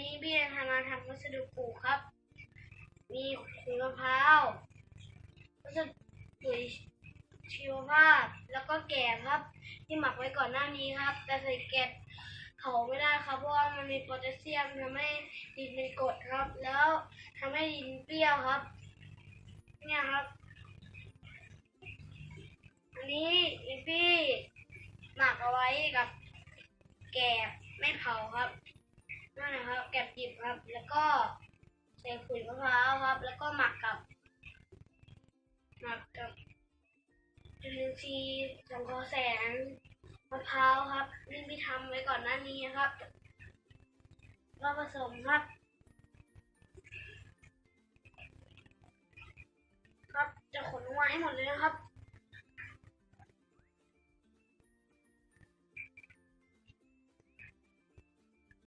นี้พี่จะทำมาทำวัสดุปลูกครับ มีขุยมะพร้าววัสดุปุ๋ยชีวภาพ แล้วก็แกบครับ ที่หมักไว้ก่อนหน้านี้ครับ แต่ใส่แกบเผาไม่ได้ครับ เพราะว่ามันมีโพแทสเซียมทำให้ดินเป็นกรดครับ แล้วทำให้ดินเปรี้ยวครับ เนี่ยครับ อันนี้พี่หมักเอาไว้กับแกบไม่เผาครับ นั่นนะครับแกบดิบครับ แล้วก็ใส่ขุยมะพร้าวครับ แล้วก็หมักกับหมักกับจุลินทรีย์สังเคราะห์แสงมะพร้าวครับนี่พี่ทำไว้ก่อนหน้านี้ครับก็ผสมครับ ครับจะขนลงมาให้หมดเลยนะครับ